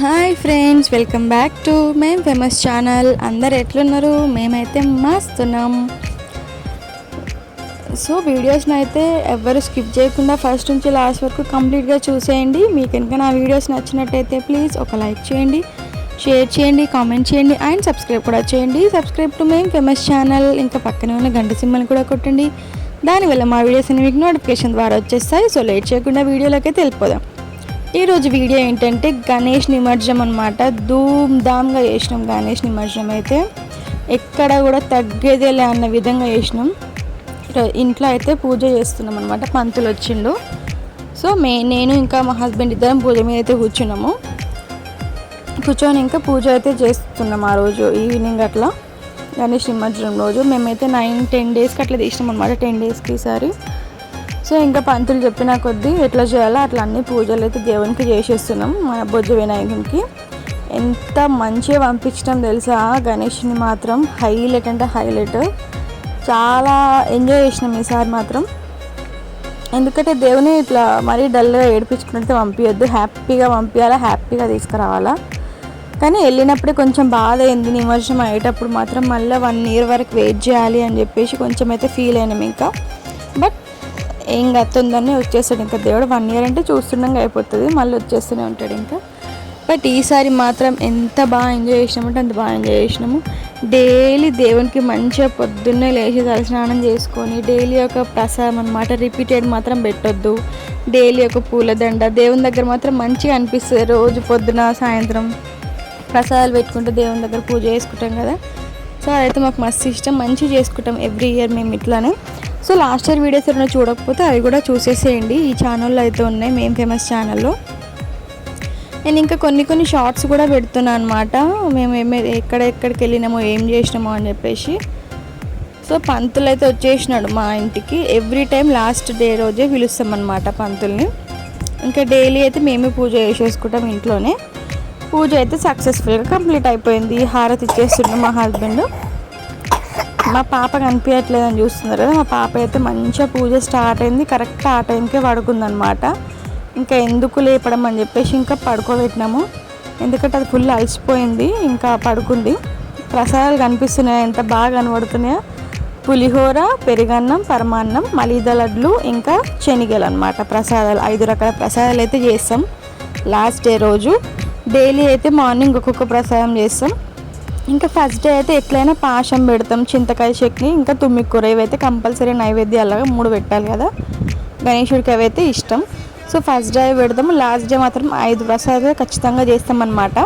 Hi friends welcome back to మేం famous channel. అందరు ఎట్లున్నారు? మేమైతే మస్తున్నాం. సో వీడియోస్ని అయితే ఎవరు స్కిప్ చేయకుండా ఫస్ట్ నుంచి లాస్ట్ వరకు కంప్లీట్గా చూసేయండి. మీకు కనుక నా వీడియోస్ నచ్చినట్టయితే ప్లీజ్ ఒక లైక్ చేయండి షేర్ చేయండి కామెంట్ చేయండి అండ్ సబ్స్క్రైబ్ కూడా చేయండి. సబ్స్క్రైబ్ టు మేం ఫేమస్ ఛానల్. ఇంకా పక్కనే ఉన్న గంట సింబల్ని కూడా కొట్టండి. దానివల్ల మా వీడియోస్ అనేవి మీకు నోటిఫికేషన్ ద్వారా వచ్చేస్తాయి. సో లేట్ చేయకుండా వీడియోలోకి అయితే వెళ్ళిపోదాం. ఈరోజు వీడియో ఏంటంటే గణేష్ నిమజ్జనం అనమాట ధూమ్ ధామ్గా చేసినాం గణేష్ నిమజ్జనం అయితే. ఎక్కడ కూడా తగ్గేదేలే అన్న విధంగా చేసినాం. ఇంట్లో అయితే పూజ చేస్తున్నాం అనమాట పంతులు వచ్చిండు. సో మే నేను ఇంకా మా హస్బెండ్ ఇద్దరం పూజ మీద అయితే కూర్చున్నాము. కూర్చొని ఇంకా పూజ అయితే చేస్తున్నాం ఆ రోజు ఈవినింగ్ అట్లా. గణేష్ నిమజ్జనం రోజు. మేమైతే నైన్ టెన్ డేస్కి అట్లా తీసినాం అనమాట టెన్ డేస్కి ఈసారి. సో ఇంకా పంతులు చెప్పిన కొద్దీ ఎట్లా చేయాలో అట్లా అన్ని పూజలు అయితే దేవునికి చేసేస్తున్నాం మన బొజ్జ వినాయకునికి. ఎంత మంచిగా పంపించడం తెలుసా? గణేష్ని మాత్రం హైలైట్ అంటే హైలైట్. చాలా ఎంజాయ్ చేసినాం ఈసారి మాత్రం. ఎందుకంటే దేవుని ఇట్లా మరీ డల్గా ఏడిపించుకుంటే పంపించద్దు హ్యాపీగా పంపించాలా హ్యాపీగా తీసుకురావాలా. కానీ వెళ్ళినప్పుడే కొంచెం బాధ అయింది నిమజ్జనం అయ్యేటప్పుడు మాత్రం మళ్ళీ వన్ ఇయర్ వరకు వెయిట్ చేయాలి అని చెప్పేసి కొంచెం అయితే ఫీల్ అయినాం ఇంకా. బట్ ఏం గతుందని వచ్చేస్తాడు ఇంకా దేవుడు. వన్ ఇయర్ అంటే చూస్తుండగా అయిపోతుంది మళ్ళీ వచ్చేస్తూనే ఉంటాడు ఇంకా. బట్ ఈసారి మాత్రం ఎంత బాగా ఎంజాయ్ చేసినామంటే అంత బాగా ఎంజాయ్ చేసినాము. డైలీ దేవునికి మంచిగా పొద్దున్నే లేచి తలస్నానం చేసుకొని డైలీ ఒక ప్రసాదం అనమాట రిపీటెడ్ మాత్రం పెట్టొద్దు. డైలీ ఒక పూలదండ దేవుని దగ్గర మాత్రం మంచిగా అనిపిస్తుంది. రోజు పొద్దున సాయంత్రం ప్రసాదాలు పెట్టుకుంటూ దేవుని దగ్గర పూజ చేసుకుంటాం కదా. సో అదైతే మాకు మస్తు ఇష్టం. మంచిగా చేసుకుంటాం. ఎవ్రీ ఇయర్ మేము ఇట్లానే. సో లాస్ట్ ఇయర్ వీడియోస్ ఏమైనా చూడకపోతే అవి కూడా చూసేసేయండి. ఈ ఛానల్లో అయితే ఉన్నాయి మేము ఫేమస్ ఛానల్లో నేను ఇంకా కొన్ని కొన్ని షార్ట్స్ కూడా పెడుతున్నాను అనమాట మేము ఏమే ఎక్కడెక్కడికి వెళ్ళినామో ఏం చేసినామో అని చెప్పేసి. సో పంతులు అయితే వచ్చేసినాడు మా ఇంటికి. ఎవ్రీ టైం లాస్ట్ డే రోజే పిలుస్తామన్నమాట పంతుల్ని. ఇంకా డైలీ అయితే మేమే పూజ చేసేసుకుంటాం ఇంట్లోనే. పూజ అయితే సక్సెస్ఫుల్గా కంప్లీట్ అయిపోయింది. హారతి ఇచ్చేస్తున్నాం మా హస్బెండ్ మా పాప కనిపించట్లేదని చూస్తున్నారు. కదా మా పాప అయితే మంచిగా పూజ స్టార్ట్ అయింది. కరెక్ట్ ఆ టైంకే పడుకుందనమాట ఇంకా ఎందుకు లేపడం అని చెప్పేసి ఇంకా పడుకోబెట్టినాము. ఎందుకంటే అది ఫుల్ అలసిపోయింది. ఇంకా పడుకుంది. ప్రసాదాలు కనిపిస్తున్నాయి. ఎంత బాగా కనబడుతున్నాయో. పులిహోర పెరుగన్నం పరమాన్నం మలీద లడ్లు ఇంకా శనిగలు అనమాట ప్రసాదాలు. ఐదు రకాల ప్రసాదాలు అయితే చేస్తాం. లాస్ట్ డే రోజు. డైలీ అయితే మార్నింగ్ ఒక్కొక్క ప్రసాదం చేస్తాం. ఇంకా ఫస్ట్ డే అయితే ఎట్లయినా పాశం పెడతాం చింతకాయ చట్నీ ఇంకా తుమ్మి కూర ఇవైతే కంపల్సరీ నైవేద్యాలుగా మూడు పెట్టాలి కదా. గణేశుడికి అవైతే ఇష్టం. సో ఫస్ట్ డే పెడతాము లాస్ట్ డే మాత్రం ఐదు ప్రసాదాలు ఖచ్చితంగా చేస్తామన్నమాట.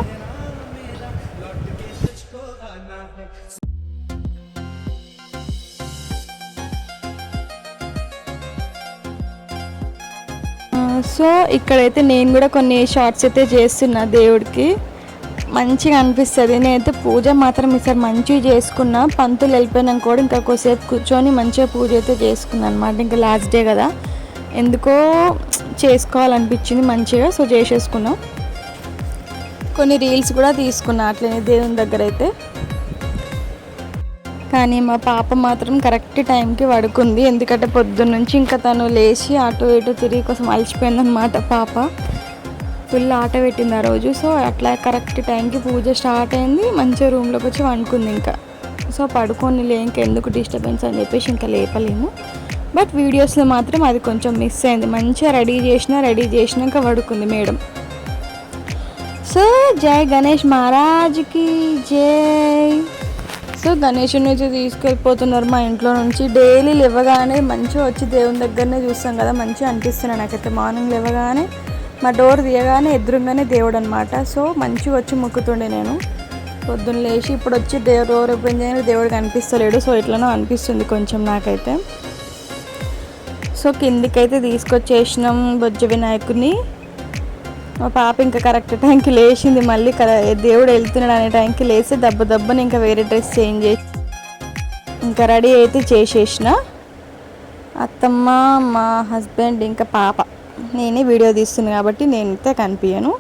సో ఇక్కడైతే నేను కూడా కొన్ని షార్ట్స్ అయితే చేస్తున్నా దేవుడికి. మంచిగా అనిపిస్తుంది. నేనైతే పూజ మాత్రం ఈసారి మంచిగా చేసుకున్నా. పంతులు వెళ్ళిపోయినాక కూడా ఇంకా కొద్దిసేపు కూర్చొని మంచిగా పూజ అయితే చేసుకున్నాను అనమాట ఇంకా లాస్ట్ డే కదా. ఎందుకో చేసుకోవాలనిపించింది మంచిగా. సో చేసేసుకున్నాం. కొన్ని రీల్స్ కూడా తీసుకున్నా అట్లనే దేవుని దగ్గర అయితే. కానీ మా పాప మాత్రం కరెక్ట్ టైంకి పడుకుంది. ఎందుకంటే పొద్దున్న నుంచి ఇంకా తను లేచి అటు ఇటు తిరిగి కోసం అలసిపోయిందనమాట పాప. ఫుల్ ఆట పెట్టింది ఆ రోజు. సో అట్లా కరెక్ట్ టైంకి పూజ స్టార్ట్ అయింది. మంచిగా రూమ్లోకి వచ్చి వండుకుంది ఇంకా. సో పడుకొని లేక ఇంకెందుకు డిస్టర్బెన్స్ అని చెప్పేసి ఇంకా లేపలేము. బట్ వీడియోస్లో మాత్రం అది కొంచెం మిస్ అయింది. మంచిగా రెడీ చేసినా రెడీ చేసినాక పడుకుంది మేడం. సో జై గణేష్ మహారాజ్కి జై. సో గణేషుని నుంచి తీసుకెళ్ళిపోతున్నారు మా ఇంట్లో నుంచి. డైలీ లేవగానే మంచిగా వచ్చి దేవుని దగ్గరనే చూస్తాం కదా. మంచిగా అనిపిస్తున్నాయి నాకైతే. మార్నింగ్ లేవగానే మా డోర్ తీయగానే ఎదురుగానే దేవుడు అనమాట సో మంచిగా వచ్చి మొక్కుతుండే నేను. పొద్దున్న లేచి ఇప్పుడు వచ్చి దేవుడు డోర్ ఓపెన్ చేయని దేవుడు కనిపిస్తలేడు. సో ఇట్లనో అనిపిస్తుంది కొంచెం నాకైతే. సో కిందికైతే తీసుకొచ్చేసినాం బొజ్జ వినాయకుని మా పాప ఇంకా కరెక్ట్ టైంకి లేచింది. మళ్ళీ కర- దేవుడు వెళ్తున్నాడు అనే టైంకి లేచి దెబ్బ దెబ్బని ఇంకా వేరే డ్రెస్ చేంజ్ చేసి ఇంకా రెడీ అయితే చేసేసిన. అత్తమ్మ మా హస్బెండ్ ఇంకా పాప. నేనే వీడియో తీస్తున్నాను కాబట్టి నేనైతే కనిపించను.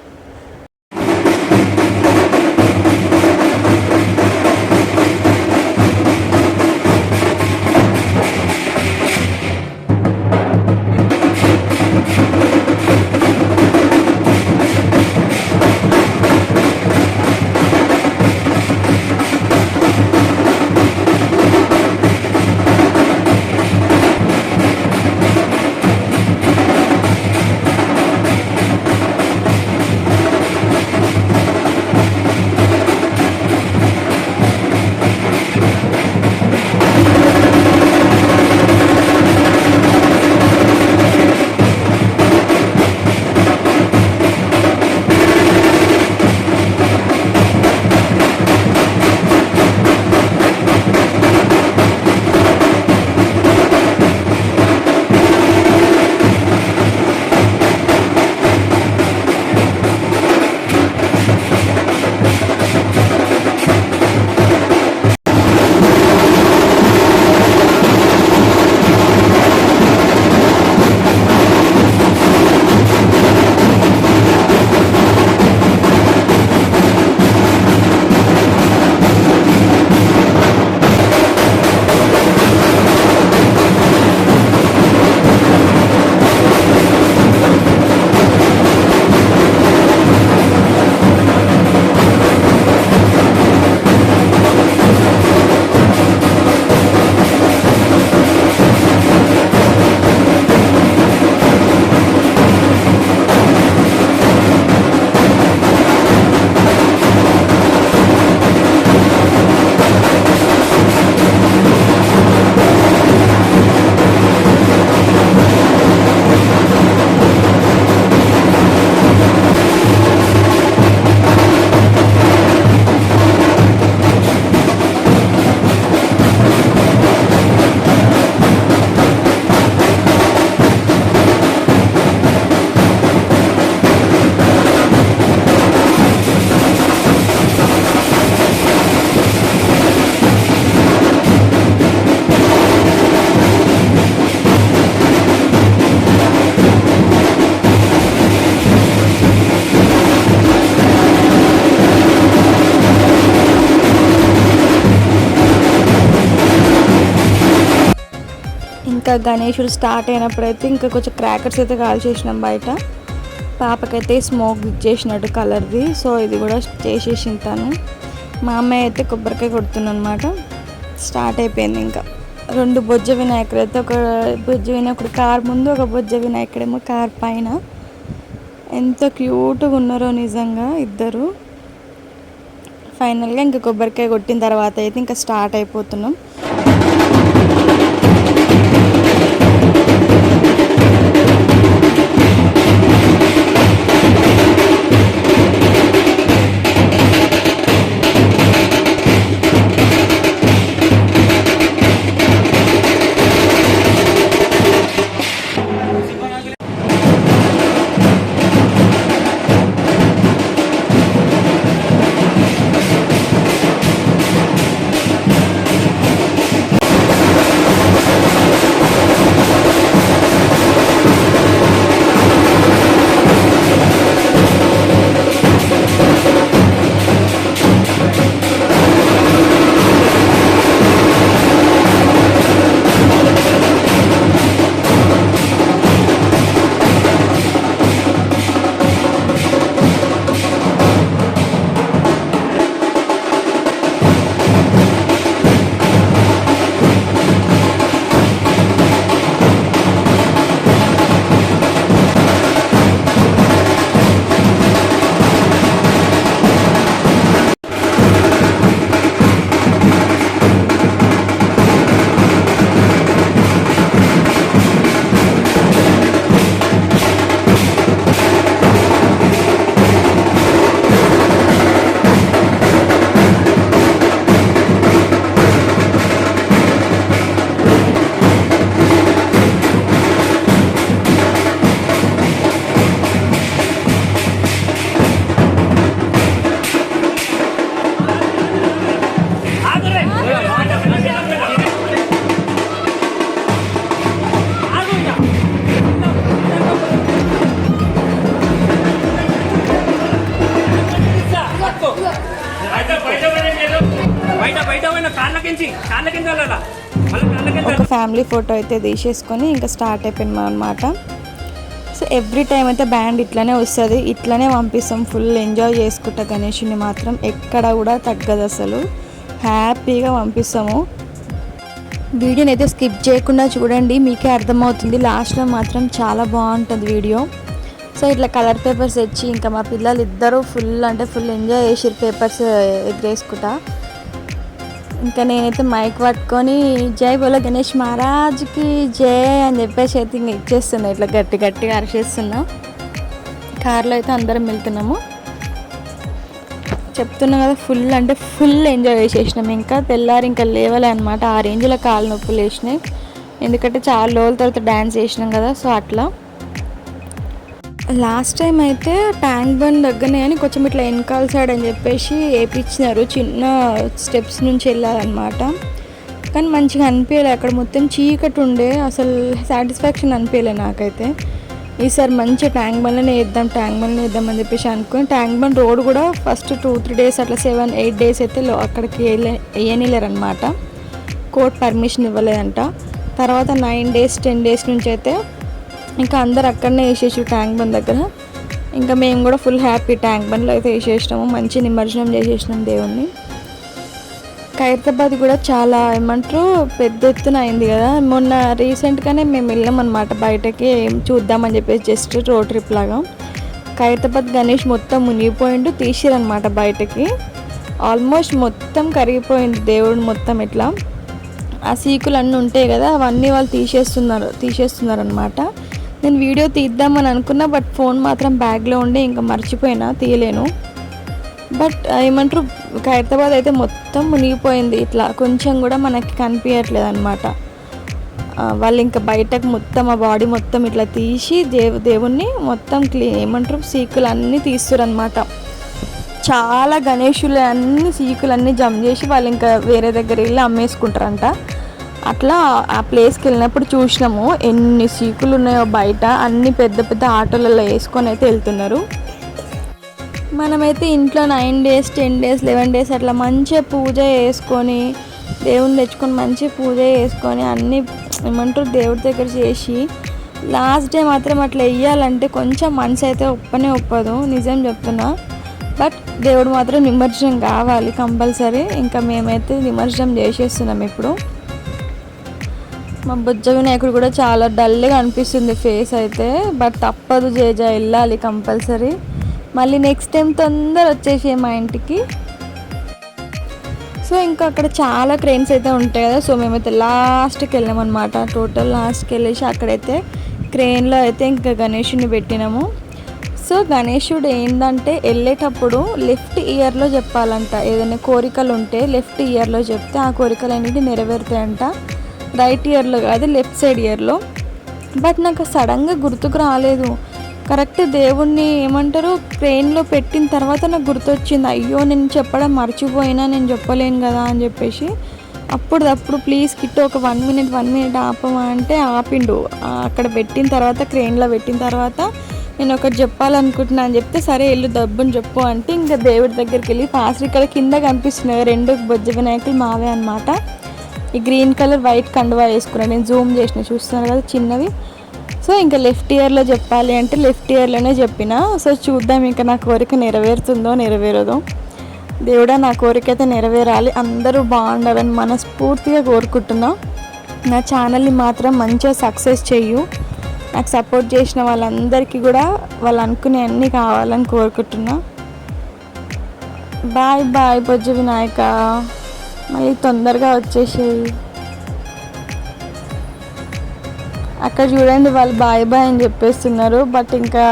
ఇంకా గణేషుడు స్టార్ట్ అయినప్పుడు అయితే ఇంకా కొంచెం క్రాకర్స్ అయితే కాల్ చేసినాం బయట. పాపకైతే స్మోక్ చేసినట్టు కలర్ది సో ఇది కూడా చేసేసింది తను మా అమ్మాయి అయితే కొబ్బరికాయ కొడుతుందనమాట స్టార్ట్ అయిపోయింది ఇంకా. రెండు బొజ్జ వినాయకుడు అయితే ఒక బొజ్జ వినాయకుడు కార్ ముందు ఒక బొజ్జ వినాయకుడేమో కార్ పైన. ఎంత క్యూట్గా ఉన్నారో నిజంగా ఇద్దరు. ఫైనల్గా ఇంకా కొబ్బరికాయ కొట్టిన తర్వాత అయితే ఇంకా స్టార్ట్ అయిపోతున్నాం. ఫ్యామిలీ ఫోటో అయితే తీసేసుకొని ఇంకా స్టార్ట్ అయిపోయింది అనమాట సో ఎవ్రీ టైం అయితే బ్యాండ్ ఇట్లానే వస్తుంది. ఇట్లానే పంపిస్తాం. ఫుల్ ఎంజాయ్ చేసుకుంటా గణేషుని మాత్రం ఎక్కడ కూడా తగ్గదు అసలు. హ్యాపీగా పంపిస్తాము. వీడియోని అయితే స్కిప్ చేయకుండా చూడండి. మీకే అర్థమవుతుంది. లాస్ట్లో మాత్రం చాలా బాగుంటుంది వీడియో సో ఇట్లా కలర్ పేపర్స్ తెచ్చి ఇంకా మా పిల్లలు ఇద్దరూ ఫుల్ అంటే ఫుల్ ఎంజాయ్ చేసారు పేపర్స్ ఎగరేసుకుంటా. ఇంకా నేనైతే మైక్ పట్టుకొని జై బోలో గణేష్ మహారాజ్కి జై అని చెప్పేసి అయితే ఇంక ఇచ్చేస్తున్నా. ఇట్లా గట్టి గట్టిగా అరిచేస్తున్నా. కార్లో అయితే అందరం వెళ్తున్నాము. చెప్తున్నా కదా ఫుల్ అంటే ఫుల్ ఎంజాయ్ చేసేసినాం. ఇంకా తెల్లారి ఇంకా లేవలే అనమాట ఆ రేంజ్లో కాలు నొప్పులు వేసినాయి ఎందుకంటే చాలా రోజుల తర్వాత డ్యాన్స్ చేసినాం కదా సో అట్లా. లాస్ట్ టైం అయితే ట్యాంక్ బండ్ దగ్గరనే అని కొంచెం ఇట్లా వెనకాల సైడ్ అని చెప్పేసి వేపించినారు. చిన్న స్టెప్స్ నుంచి వెళ్ళాలన్నమాట. కానీ మంచిగా అనిపించలే. అక్కడ మొత్తం చీకటి ఉండే అసలు సాటిస్ఫాక్షన్ అనిపించలే నాకైతే. ఈసారి మంచి ట్యాంక్ బండ్లోనే వేద్దాం ట్యాంక్ బండ్లో వేద్దాం అని చెప్పేసి అనుకుని ట్యాంక్ బండ్ రోడ్ కూడా ఫస్ట్ టూ త్రీ డేస్ అట్లా సెవెన్ ఎయిట్ డేస్ అయితే అక్కడికి వెళ్ళే అనమాట కోర్ట్ పర్మిషన్ ఇవ్వలేదంట. తర్వాత నైన్ డేస్ టెన్ డేస్ నుంచి అయితే ఇంకా అందరు అక్కడనే వేసేసి ట్యాంక్ బండ్ దగ్గర. ఇంకా మేము కూడా ఫుల్ హ్యాపీ ట్యాంక్ బండ్లో అయితే వేసేసినాము. మంచి నిమజ్జనం చేసేసినాం దేవుణ్ణి. ఖైరతాబాద్ కూడా చాలా ఏమంటారు పెద్ద ఎత్తున అయింది కదా. మొన్న రీసెంట్గానే మేము వెళ్ళాం అనమాట బయటకి. చూద్దామని చెప్పేసి జస్ట్ రోడ్ ట్రిప్ లాగా. ఖైరతాబాద్ గణేష్ మొత్తం మునిగిపోయిండు తీసిరనమాట బయటకి. ఆల్మోస్ట్ మొత్తం కరిగిపోయింది దేవుడు మొత్తం ఇట్లా. ఆ సీకులు అన్నీ ఉంటాయి కదా అవన్నీ వాళ్ళు తీసేస్తున్నారు తీసేస్తున్నారు అనమాట నేను వీడియో తీద్దామని అనుకున్నా బట్ ఫోన్ మాత్రం బ్యాగ్లో ఉండి ఇంకా మర్చిపోయినా తీయలేను. బట్ ఏమంటారు ఖైరతాబాద్ అయితే మొత్తం మునిగిపోయింది. ఇట్లా కొంచెం కూడా మనకి కనిపించట్లేదు అనమాట వాళ్ళు ఇంకా బయటకు మొత్తం ఆ బాడీ మొత్తం ఇట్లా తీసి దేవు దేవుణ్ణి మొత్తం క్లీన్ ఏమంటారు సీకులు అన్నీ తీస్తురనమాట అనమాట చాలా గణేషులు అన్ని సీకులు అన్నీ చేసి వాళ్ళు ఇంకా వేరే దగ్గర వెళ్ళి అమ్మేసుకుంటారంట. అట్లా ఆ ప్లేస్కి వెళ్ళినప్పుడు చూసినాము. ఎన్ని సీకులు ఉన్నాయో బయట అన్ని పెద్ద పెద్ద ఆటోలలో వేసుకొని అయితే వెళ్తున్నారు. మనమైతే ఇంట్లో nine days ten days eleven days అట్లా మంచిగా పూజ చేసుకొని దేవుని తెచ్చుకొని మంచిగా పూజ చేసుకొని అన్నీ ఏమంటారు దేవుడి దగ్గర చేసి లాస్ట్ డే మాత్రం అట్లా వెయ్యాలంటే కొంచెం మనసు అయితే ఒప్పనే ఒప్పదు నిజం చెప్తున్నా. బట్ దేవుడు మాత్రం నిమజ్జనం కావాలి కంపల్సరీ. ఇంకా మేమైతే నిమజ్జనం చేసేస్తున్నాం ఇప్పుడు. మా బుజ్జ వినాయకుడు కూడా చాలా డల్గా అనిపిస్తుంది ఫేస్ అయితే బట్ తప్పదు జేజ వెళ్ళాలి కంపల్సరీ మళ్ళీ నెక్స్ట్ టైం తొందర వచ్చేసి మా ఇంటికి. సో ఇంకా అక్కడ చాలా క్రెయిన్స్ అయితే ఉంటాయి కదా సో మేమైతే లాస్ట్కి వెళ్ళామన్నమాట టోటల్ లాస్ట్కి వెళ్ళేసి అక్కడైతే క్రెయిన్లో అయితే ఇంకా గణేషుని పెట్టినాము. సో గణేషుడు ఏంటంటే వెళ్ళేటప్పుడు లెఫ్ట్ ఇయర్లో చెప్పాలంట. ఏదైనా కోరికలు ఉంటే లెఫ్ట్ ఇయర్లో చెప్తే ఆ కోరికలు అనేవి నెరవేరుతాయంట. రైట్ ఇయర్లో కాదు లెఫ్ట్ సైడ్ ఇయర్లో. బట్ నాకు సడన్గా గుర్తుకు రాలేదు. కరెక్ట్ దేవుణ్ణి ఏమంటారు? ట్రైన్లో పెట్టిన తర్వాత నాకు గుర్తొచ్చింది అయ్యో నేను చెప్పడం మర్చిపోయినా నేను చెప్పలేను కదా అని చెప్పేసి. అప్పుడు అప్పుడు ప్లీజ్ కిట్ ఒక వన్ మినిట్ వన్ మినిట్ ఆపమా అంటే ఆపిండు. అక్కడ పెట్టిన తర్వాత క్రెయిన్లో పెట్టిన తర్వాత నేను ఒకటి చెప్పాలనుకుంటున్నా అని చెప్తే సరే వెళ్ళు దబ్బుని చెప్పు అంటే ఇంకా దేవుడి దగ్గరికి వెళ్ళి ఫాస్ట్ ఇక్కడ కింద కనిపిస్తున్నాయి రెండు బొజ్జ వినాయకులు మావే అనమాట ఈ గ్రీన్ కలర్ వైట్ కండువా వేసుకున్నాను నేను జూమ్ చేసిన చూస్తున్నారు కదా చిన్నవి సో ఇంకా లెఫ్ట్ ఇయర్లో చెప్పాలి అంటే లెఫ్ట్ ఇయర్లోనే చెప్పిన. సో చూద్దాం ఇంకా నా కోరిక నెరవేరుతుందో నెరవేరదో. దేవుడా నా కోరిక అయితే నెరవేరాలి. అందరూ బాగుండాలని మనస్ఫూర్తిగా కోరుకుంటున్నా. నా ఛానల్ని మాత్రం మంచిగా సక్సెస్ చెయ్యు. నాకు సపోర్ట్ చేసిన వాళ్ళందరికీ కూడా వాళ్ళు అనుకునే అన్నీ కావాలని కోరుకుంటున్నా. బాయ్ బాయ్ బొజ్జు వినాయక. మళ్ళీ తొందరగా వచ్చేసేవి అక్కడ చూడండి వాళ్ళు బాయ్ బాయ్ అని చెప్పేస్తున్నారు బట్ ఇంకా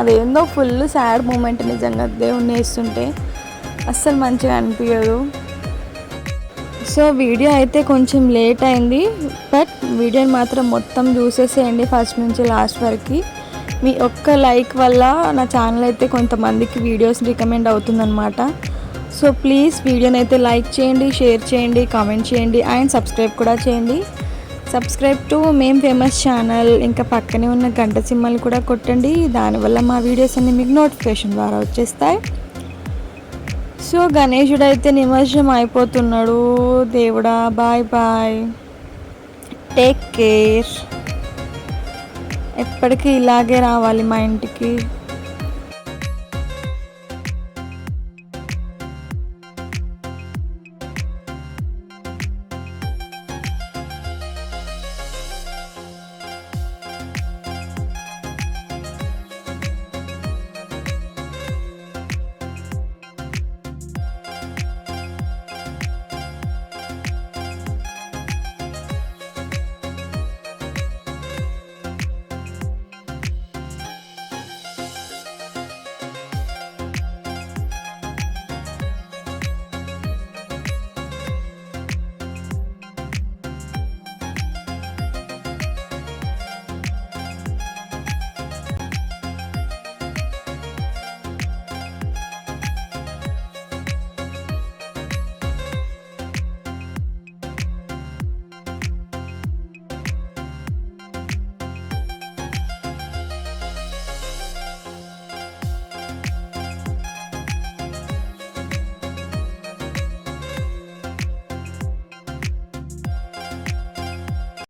అదేందో ఫుల్ సాడ్ మూమెంట్ నిజంగా దేవుణ్ణి వేస్తుంటే అస్సలు మంచిగా అనిపించదు సో వీడియో అయితే కొంచెం లేట్ అయింది బట్ వీడియోని మాత్రం మొత్తం చూసేసేయండి ఫస్ట్ నుంచి లాస్ట్ వరకు. మీ ఒక్క లైక్ వల్ల నా ఛానల్ అయితే కొంతమందికి వీడియోస్ రికమెండ్ అవుతుందన్నమాట. సో ప్లీజ్ వీడియోని అయితే లైక్ చేయండి షేర్ చేయండి కామెంట్ చేయండి అండ్ సబ్స్క్రైబ్ కూడా చేయండి. సబ్స్క్రైబ్ టు మేం ఫేమస్ ఛానల్ ఇంకా పక్కనే ఉన్న గంట సింహలు కూడా కొట్టండి. దానివల్ల మా వీడియోస్ అన్ని మీకు నోటిఫికేషన్ ద్వారా వచ్చేస్తాయి. సో గణేశుడు అయితే నిమజ్జనం అయిపోతున్నాడు. దేవుడా బాయ్ బాయ్. టేక్ కేర్ ఎప్పటికీ ఇలాగే రావాలి మా ఇంటికి.